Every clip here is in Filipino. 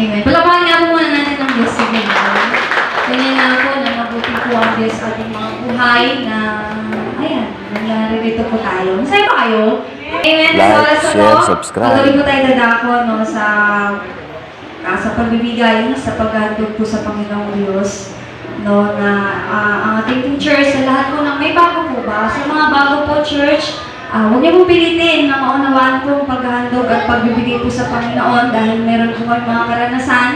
Amen. Palapakan nga po muna natin ng Diyos sa Biblia. Kanya nga po na mabuti po ang Diyos sa ating mga buhay na, ayan, nangyari po tayo. Masaya ba kayo? Amen. Like, na share, po, subscribe. Patuloy po tayo dadako no, sa ah, sa pagbibigay, sa paghandog po sa Panginoong Diyos no na ah, ang ating teacher sa lahat po ng may bago po ba sa mga bago po church ah huwag niyo pong pilitin na maunawaan po paghahandog at pagbibigay po sa Panginoon dahil meron po kayo mga karanasan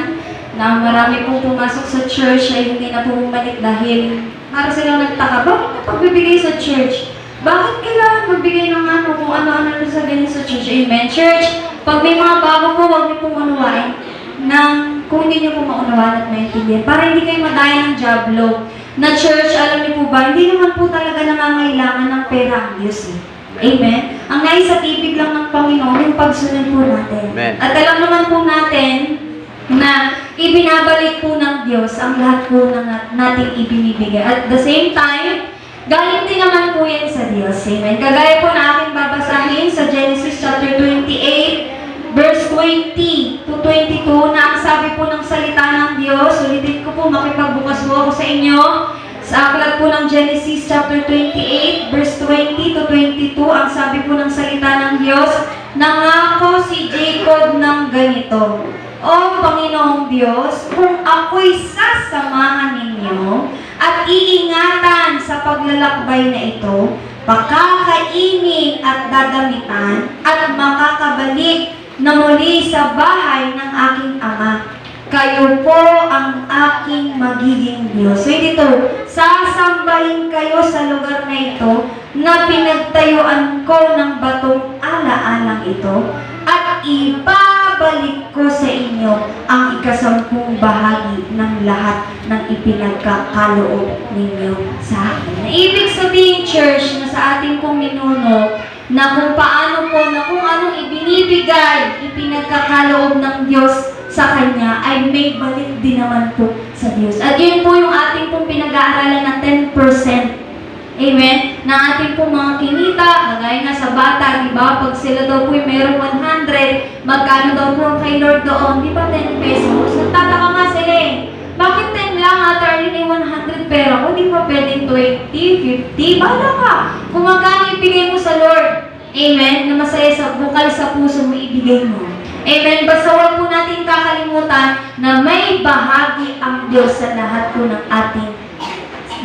na marami pong pumasok sa church ay hindi na po bumalik dahil para silang nagtaka, bakit na pagbibigay sa church? Bakit kailangan magbigay ng ano kung ano-ano na sa ganyan sa church? Amen. Church, pag may mga bago po, huwag niyo pong unawain ng kung hindi niyo po maunawaan at maintindihan para hindi kayo madaya ng jablo na church, alam niyo po ba, hindi naman po talaga nangangailangan ng pera ang Diyos eh. Amen? Ang nais at ibig lang ng Panginoon yung pagsunod po natin. Amen. At alam naman po natin na ibinabalik po ng Diyos ang lahat po ng nat- nating ibinibigay. At the same time, galing din naman po yan sa Diyos. Amen? Kagaya po na aking babasahin sa Genesis chapter 28, verse 20 to 22 na ang sabi po ng salita ng Diyos, ulitin ko po, makipagbukas po ako sa inyo. Sa aklat po ng Genesis chapter 28, verse 20 to 22, ang sabi po ng salita ng Diyos, Nangako si Jacob ng ganito, O Panginoong Diyos, kung ako'y sasamahan ninyo at iingatan sa paglalakbay na ito, pakakainin at dadamitan at makakabalik na muli sa bahay ng aking ama. Kayo po ang aking magiging Diyos. So dito, sasambahin kayo sa lugar na ito na pinagtayuan ko ng batong ala-alang ito at ibabalik ko sa inyo ang ikasampung bahagi ng lahat ng ipinagkakaloob ninyo sa akin. Ibig sabihin, church, na sa ating pong minuno, na kung paano po, na kung anong ibinibigay, ipinagkakaloob ng Diyos sa Kanya, ay may balik din naman po sa Diyos. At yun po yung ating pong pinag-aaralan na 10%. Amen? Na ating pong mga kinita, kagaya nga sa bata, di ba? Pag sila daw po merong 100, magkano daw po kay Lord doon? Di ba 10 pesos? Nagtataka nga sila eh. Bakit 10 lang at early na 100 pera ko? Di ba pwedeng 20, 50? Bahala ka. Kung magkano ibigay mo sa Lord. Amen? Na masaya sa bukal sa puso mo ibigay mo. Amen? Basta huwag natin kakalimutan na may bahagi ang Diyos sa lahat po ng ating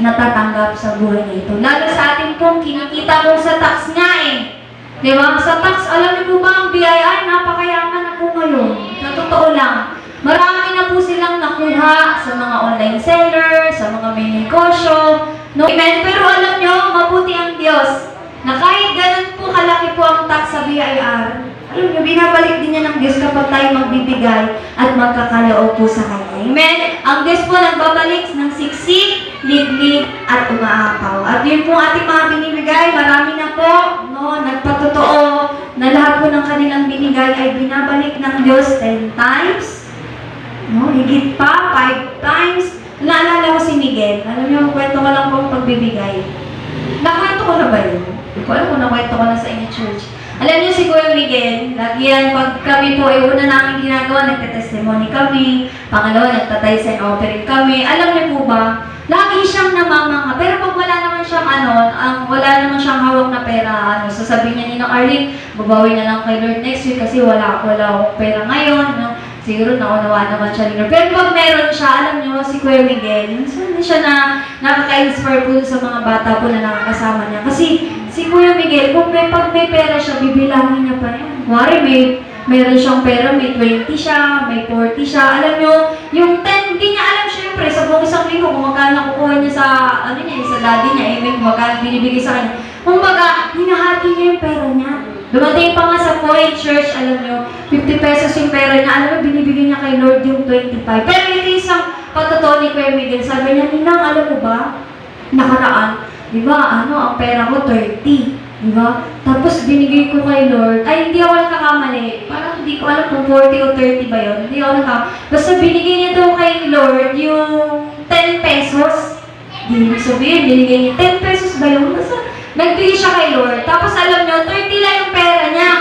natatanggap sa buhay na ito. Lalo sa ating pong kinikita po sa tax nga eh. Di ba? Sa tax, alam niyo po ba ang BIR, napakayaman na po ngayon. Na totoo lang. Marami na po silang nakuha sa mga online seller, sa mga may negosyo. No? Amen? Pero alam niyo, mabuti ang Diyos na kahit ganun po kalaki po ang tax sa BIR, alam niyo, binabalik din niya ng Diyos kapag tayo magbibigay at magkakaloob po sa Kanya. Amen? Ang Diyos po nagbabalik ng siksik, liglig, at umaapaw. At yun po ating mga binibigay, marami na po, no, nagpatotoo na lahat po ng kanilang binigay ay binabalik ng Diyos 10 times, no, higit pa, 5 times. Naalala ko si Miguel, alam niyo, kwento ko lang po pagbibigay. Nakwento ko na ba yun? Hindi ko alam kung nakwento ko na sa inyo church. Alam niyo si Kuya Miguel, lagi yan, pag kami po ay una namin ginagawa, nagte-testimony kami, pangalawa, nagtatay sign offering kami. Alam niyo po ba, lagi siyang namamanga. Pero pag wala naman siyang ano, ang wala naman siyang hawak na pera, ano, sasabihin niya ni Nong Arlene, babawi na lang kay Lord next week kasi wala, wala akong pera ngayon. No? Siguro naunawa naman siya ni Lord. Pero pag meron siya, alam niyo, si Kuya Miguel, minsan din siya na nakaka-inspire po sa mga bata po na nakakasama niya. Kasi si Kuya Miguel, kung may, pag may pera siya, bibilangin niya pa yan. Kuwari, may meron siyang pera, may 20 siya, may 40 siya. Alam niyo, yung 10, hindi niya alam syempre sa buong isang linggo kung magkano nakukuha niya sa, ano niya, sa daddy niya, eh, may magkano binibigay sa kanya. Kung baga, hinahati niya yung pera niya. Dumating pa nga sa point church, alam niyo, 50 pesos yung pera niya, alam mo, binibigyan niya kay Lord yung 25. Pero ito isang patotoo ni Kuya Miguel, sabi niya, Ninang, alam mo ba, nakaraan, di ba, ano, ang pera ko 30. Di ba? Tapos binigay ko kay Lord. Ay, hindi ako nagkakamali. Parang hindi ko alam kung 40 o 30 ba yun. Hindi ako nagkakamali. Basta binigay niya daw kay Lord yung 10 pesos. Di ibig sabihin, binigay niya 10 pesos ba yun? Basta Nagtiis siya kay Lord. Tapos alam niyo, 30 lang yung pera niya.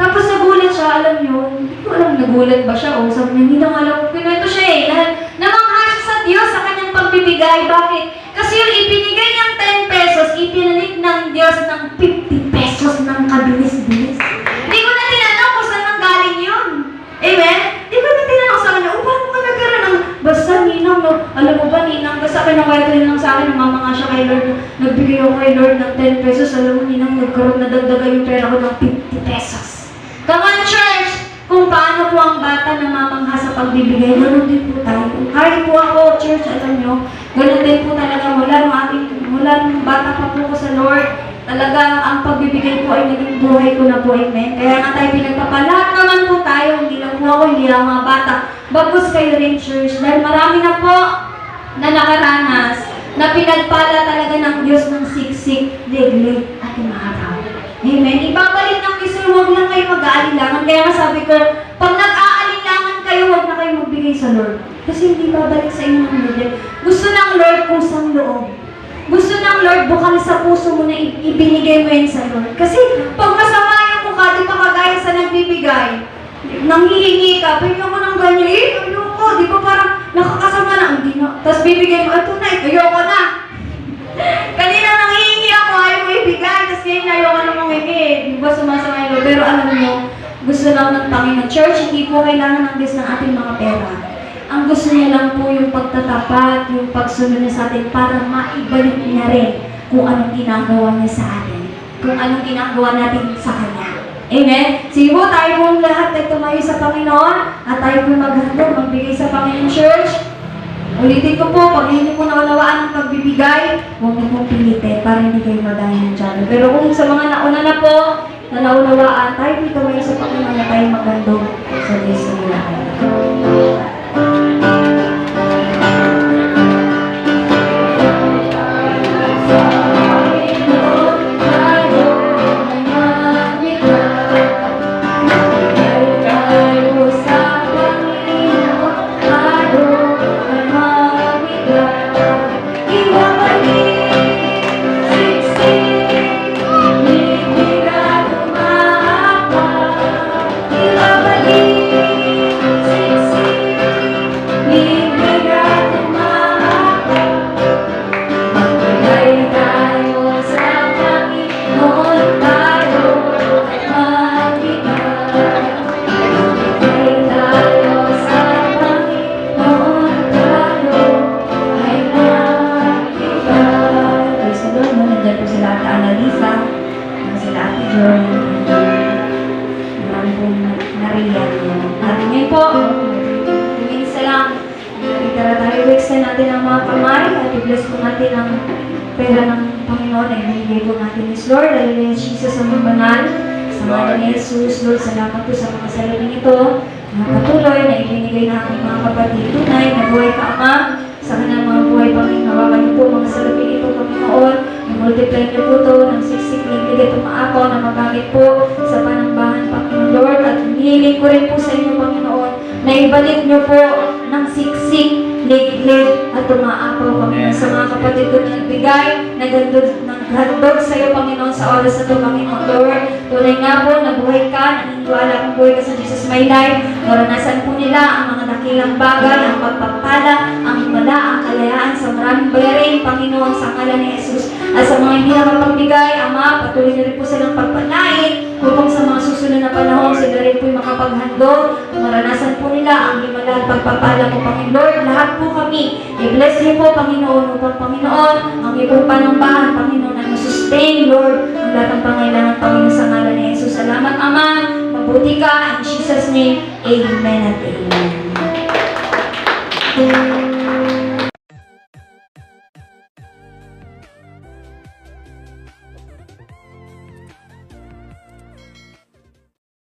Tapos nagulat siya, alam niyo, hindi ko alam nagulat ba siya o sabi niya, hindi na alam ko. Pinwento siya eh. Na, namangha siya sa Diyos sa kanyang pagbibigay. Bakit? Kasi yung ibinigay niyang 10 pesos, ipinalik ng Diyos ng akin, namamanga siya kay Lord. Nagbigay ako kay Lord ng 10 pesos. Alam mo, ninang nagkaroon na dagdagan yung pera ko ng 50 pesos. Come on, church! Kung paano po ang bata namamangha sa pagbibigay, ganun din po tayo. Kahit po ako, church, alam nyo, ganun din po talaga mula nung ating, mula nung bata pa po ko sa Lord, talaga ang pagbibigay po ay naging buhay ko na po, amen. Kaya nga tayo pinagpapalahat naman po tayo, hindi lang po ako, hindi lang mga bata. Bagos kayo rin, church, dahil marami na po na nakaranas na pinagpala talaga ng Diyos ng siksik, liglig, at umaraw. Amen. Ibabalik ng Diyos, huwag lang kayo mag-aalinlangan. Kaya sabi ko, pag nag-aalinlangan kayo, huwag na kayo magbigay sa Lord. Kasi hindi babalik sa inyo ng Lord. Gusto ng Lord kusang loob. Gusto ng Lord bukal sa puso mo na ibinigay mo yan sa Lord. Kasi pag masama yung mukha, di ba kagaya sa nagbibigay, nanghihingi ka, pwede ko ng ganyan, eh, ayoko, di ba parang nakakasama na, hindi na. Tapos bibigay mo, ito na, ayoko na. Kanina nanghihingi ako, ayaw mo ibigay, tapos ngayon ayoko na mangingi. Di ba sumasama Lord? Pero alam mo, gusto lang ng Panginoon. Church, hindi po kailangan ng Diyos ng ating mga pera. Ang gusto niya lang po yung pagtatapat, yung pagsunod niya sa atin para maibalik niya rin kung anong ginagawa niya sa atin. Kung anong ginagawa natin sa Kanya. Amen? Sige po, tayo po lahat ay tumayo sa Panginoon at tayo po maghandog, magbigay sa Panginoon Church. Ulitin ko po, pag hindi po naunawaan ang pagbibigay, huwag niyo pong pilitin para hindi kayo madaya ng dyan. Pero kung sa mga nauna na po, na naunawaan, tayo po tumayo sa Panginoon na tayo maghandog sa Diyos ng ngayon po, tingin sa lang, Tara tayo, extend natin ang mga kamay at i-bless po natin ang pera ng Panginoon na ibinigay po natin is Lord. Hallelujah, Jesus ang banal. Sa mga ni Jesus, Lord, salamat po sa mga salabing ito. Mga patuloy na ibinigay na aking mga kapatid. Tunay na buhay ka, Ama. Sa kanilang mga buhay, Panginoon, niyo po mga salabing ito, Panginoon. I-multiply niyo po ito ng siksik, liglig at umaapaw na magamit po sa. At hinihiling ko rin po sa inyo, Panginoon, na ibalik niyo po ng siksik, liglig at umaapaw Panginoon sa mga kapatid ko na nagbigay, naghandog, naghandog sa iyo Panginoon sa oras na ito Panginoon Lord. Tunay nga po, nabuhay ka, naniniwala kong buhay ka sa Jesus My Life. Naranasan po nila ang mga dakilang bagay, ang pagpapala, ang himala, ang kalayaan sa maraming bayarin Panginoon sa ngalan ni Jesus. At sa mga hindi nakapagbigay, Ama, patuloy na rin po silang pagpalain upang sa mga susunod na panahon, sila rin po yung makapaghandog. Maranasan po nila ang himala at pagpapala mo, Panginoon. Lahat po kami, i-bless niyo po, Panginoon, upang Panginoon, ang iyong panambahan, Panginoon, na masustain, Lord, ang lahat ng pangailangan, Panginoon, sa ngalan ni Jesus. Salamat, Ama. Mabuti ka. In Jesus' name, Amen at Amen.